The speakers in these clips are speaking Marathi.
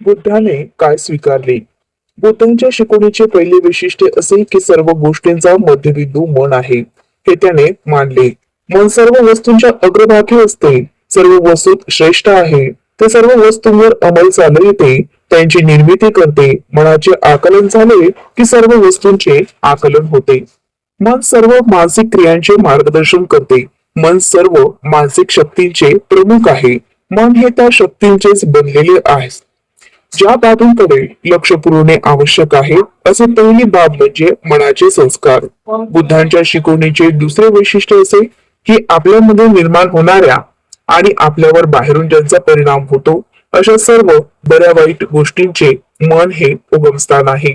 बुद्धाने काय स्वीकारले? बुद्धांच्या शिकवणीचे पहिले वैशिष्ट्य असे की सर्व गोष्टींचा मध्यबिंदू मन आहे हे त्याने मानले. मन सर्व वस्तूंच्या अग्रभागी असते सर्व वस्तूत श्रेष्ठ आहे ते सर्व वस्तूंवर अंमल चालू येते त्यांची निर्मिती करते मनाचे आकलन झाले की सर्व वस्तूंचे आकलन होते. मन सर्व मानसिक क्रियांचे मार्गदर्शन करते मन सर्व मानसिक शक्तींचे प्रमुख आहे. मन हे त्या शक्तींचेच बनलेले आहे. ज्या बाबींकडे लक्ष पुरवणे आवश्यक आहे असे पहिली बाब म्हणजे मनाचे संस्कार. बुद्धांच्या शिकवणीचे दुसरे वैशिष्ट्य असे की आपल्यामध्ये निर्माण होणाऱ्या आणि आपल्यावर बाहेरून ज्यांचा परिणाम होतो अशा सर्व बऱ्या वाईट गोष्टींचे मन हे उगमस्थान आहे.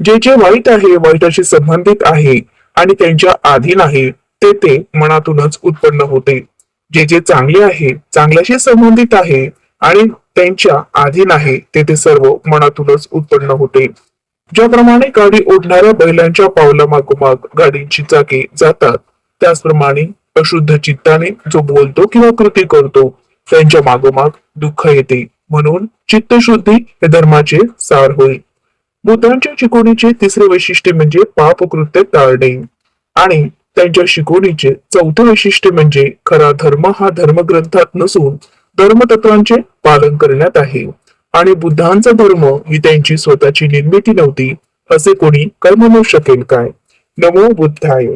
जे जे वाईट आहे वाईटाशी संबंधित आहे आणि त्यांच्या अधीन आहे ते ते मनातूनच उत्पन्न होते. जे जे चांगले आहे चांगल्याशी संबंधित आहे आणि त्यांच्या अधीन आहे ते सर्व मनातूनच उत्पन्न होते. ज्याप्रमाणे गाडी ओढणाऱ्या बैलांच्या पावला मागोमाग गाडीची चाके जातात त्याचप्रमाणे अशुद्ध चित्ताने जो बोलतो किंवा कृती करतो त्यांच्या मागोमाग दुःख येते. म्हणून चित्तशुद्धी हे धर्माचे सार होईल बुद्धांच्या शिकवणीचे तिसरे वैशिष्ट्य म्हणजे पापकृत्य टाळणे. आणि त्यांच्या शिकवणीचे चौथे वैशिष्ट्य म्हणजे खरा धर्म हा धर्मग्रंथात नसून धर्मतत्वांचे पालन करण्यात आहे. आणि बुद्धांचा धर्म ही त्यांची स्वतःची निर्मिती नव्हती असे कोणी कर्म शकेल काय? नमो बुद्धाय.